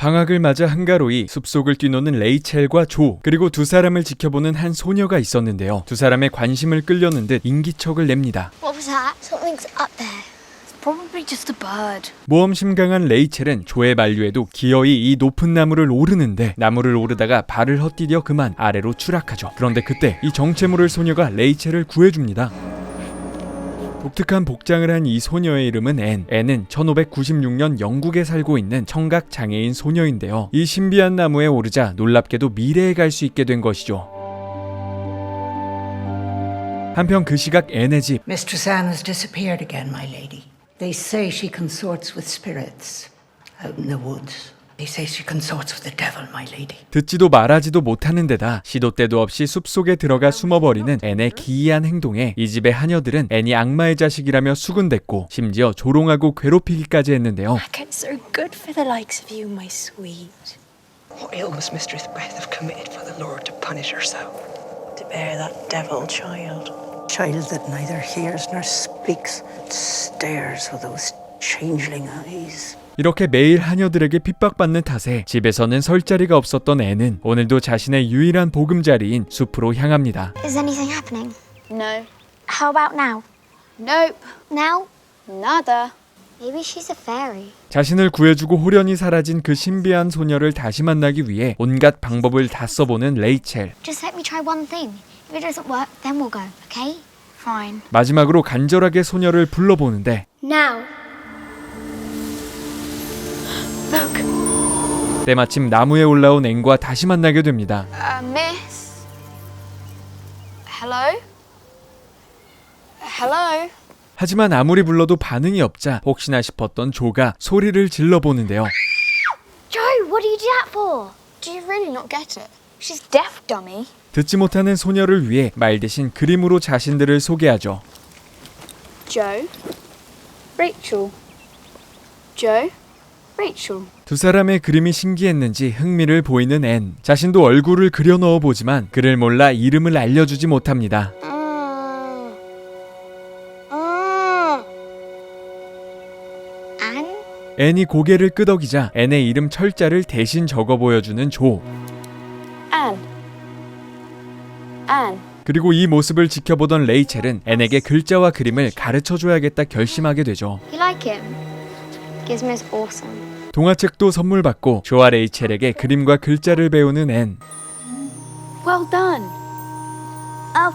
방학을 맞아 한가로이 숲속을 뛰노는 레이첼과 조 그리고 두 사람을 지켜보는 한 소녀가 있었는데요. 두 사람의 관심을 끌려는 듯 인기척을 냅니다. What was that? Something's up there. Probably just a bird. 모험 심 강한 레이첼은 조의 만류에도 기어이 이 높은 나무를 오르는데 나무를 오르다가 발을 헛디뎌 그만 아래로 추락하죠. 그런데 그때 이 정체 모를 소녀가 레이첼을 구해줍니다. 독특한 복장을 한 이 소녀의 이름은 앤. 앤은 1596년 영국에 살고 있는 청각 장애인 소녀인데요. 이 신비한 나무에 오르자 놀랍게도 미래에 갈 수 있게 된 것이죠. 한편 그 시각 앤의 집 Mistress Anne has disappeared again, my lady. They say she consorts with spirits out in the woods. They say she consorts with the devil, my lady. 듣지도 말하지도 못하는 데다 시도 때도 없이 숲속에 들어가 숨어버리는 앤의 기이한 행동에 이 집의 하녀들은 앤이 악마의 자식이라며 수군댔고 심지어 조롱하고 괴롭히기까지 했는데요. 이렇게 매일 하녀들에게 핍박받는 탓에 집에서는 설 자리가 없었던 앤은 오늘도 자신의 유일한 보금자리인 숲으로 향합니다. Is anything happening? No. How about now? Nope. Now? Nada. Maybe she's a fairy. 자신을 구해주고 호련히 사라진 그 신비한 소녀를 다시 만나기 위해 온갖 방법을 다 써보는 레이첼. Just let me try one thing. If it doesn't work, then we'll go, okay? Fine. 마지막으로 간절하게 소녀를 불러보는데 Now. Look. 때마침 나무에 올라온 앤과 다시 만나게 됩니다. Uh, miss. Hello? Hello? 하지만 아무리 불러도 반응이 없자 혹시나 싶었던 조가 소리를 질러보는데요. Joe, what do you do that for? Do you really not get it? She's deaf, dummy. 듣지 못하는 소녀를 위해 말 대신 그림으로 자신들을 소개하죠. Joe. Rachel. Joe. Rachel. 두 사람의 그림이 신기했는지 흥미를 보이는 앤. 자신도 얼굴을 그려 넣어 보지만 그를 몰라 이름을 알려주지 못합니다. Mm. Mm. Anne? 앤이 고개를 끄덕이자 앤의 이름 철자를 대신 적어 보여주는 조. Anne. Anne. 그리고 이 모습을 지켜보던 레이첼은 앤에게 글자와 그림을 가르쳐 줘야겠다 결심하게 되죠. You like him? Gizmo's awesome. 동화책도 선물 받고 조와 레이첼에게 그림과 글자를 배우는 앤. Well done. Up.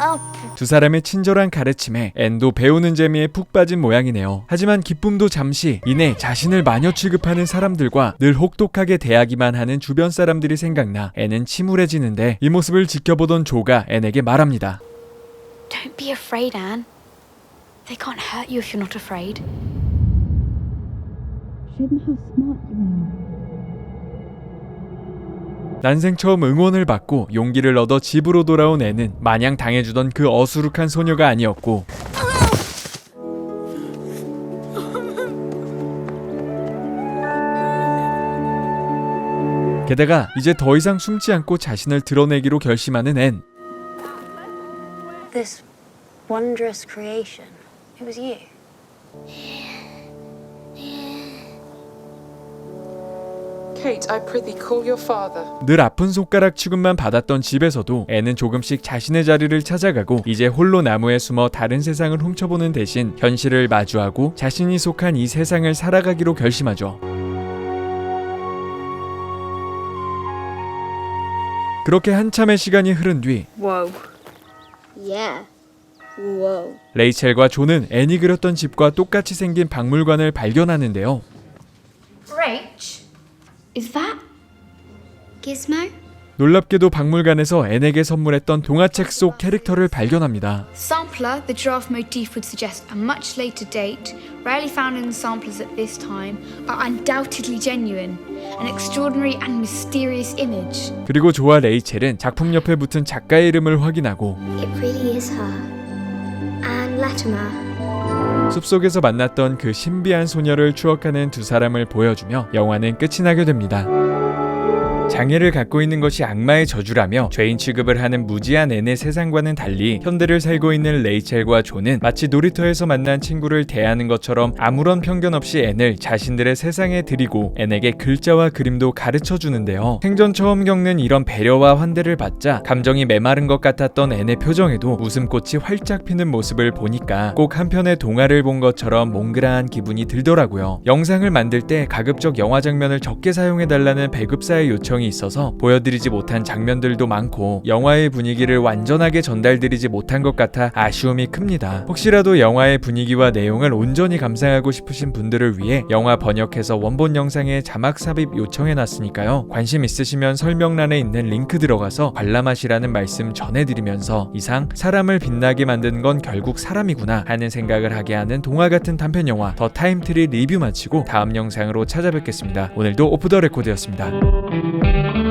Up. 두 사람의 친절한 가르침에 앤도 배우는 재미에 푹 빠진 모양이네요. 하지만 기쁨도 잠시 이내 자신을 마녀 취급하는 사람들과 늘 혹독하게 대하기만 하는 주변 사람들이 생각나 앤은 침울해지는데 이 모습을 지켜보던 조가 앤에게 말합니다. Don't be afraid, Anne. They can't hurt you if you're not afraid. 난생 처음 응원을 받고 용기를 얻어 집으로 돌아온 앤은 마냥 당해주던 그 어수룩한 소녀가 아니었고 게다가 이제 더 이상 숨지 않고 자신을 드러내기로 결심하는 앤. This wondrous creation. It was you. Kate, I prithee call your father. 늘 아픈 손가락 취급만 받았던 집에서도 애는 조금씩 자신의 자리를 찾아가고 이제 홀로 나무에 숨어 다른 세상을 훔쳐보는 대신 현실을 마주하고 자신이 속한 이 세상을 살아가기로 결심하죠. 그렇게 한참의 시간이 흐른 뒤 Whoa. Yeah. Whoa. 레이첼과 조는 애니 그렸던 집과 똑같이 생긴 박물관을 발견하는데요. Rach? Is that? Gizmo? 놀랍게도 박물관에서 앤에게 선물했던 동화책 속 캐릭터를 발견합니다. Sampler, the giraffe motif would suggest a much later date, rarely found in the samplers at this time, are undoubtedly genuine. An extraordinary and mysterious image. 그리고 조와 레이첼은 작품 옆에 붙은 작가의 이름을 확인하고 It really is her. Anne Latimer. 숲속에서 만났던 그 신비한 소녀를 추억하는 두 사람을 보여주며 영화는 끝이 나게 됩니다. 장애를 갖고 있는 것이 악마의 저주라며 죄인 취급을 하는 무지한 앤의 세상과는 달리 현대를 살고 있는 레이첼과 존은 마치 놀이터에서 만난 친구를 대하는 것처럼 아무런 편견 없이 앤을 자신들의 세상에 들이고 앤에게 글자와 그림도 가르쳐 주는데요. 생전 처음 겪는 이런 배려와 환대를 받자 감정이 메마른 것 같았던 앤의 표정에도 웃음꽃이 활짝 피는 모습을 보니까 꼭 한편의 동화를 본 것처럼 몽글한 기분이 들더라고요. 영상을 만들 때 가급적 영화 장면을 적게 사용해달라는 배급사의 요청 이 있어서 보여드리지 못한 장면들도 많고 영화의 분위기를 완전하게 전달드리지 못한 것 같아 아쉬움이 큽니다. 혹시라도 영화의 분위기와 내용을 온전히 감상하고 싶으신 분들을 위해 영화 번역해서 원본 영상에 자막 삽입 요청해놨으니까요. 관심 있으시면 설명란에 있는 링크 들어가서 관람하시라는 말씀 전해드리면서 이상 사람을 빛나게 만드는 건 결국 사람이구나 하는 생각을 하게 하는 동화 같은 단편 영화 더 타임트리 리뷰 마치고 다음 영상으로 찾아뵙겠습니다. 오늘도 오프 더 레코드였습니다. Thank you.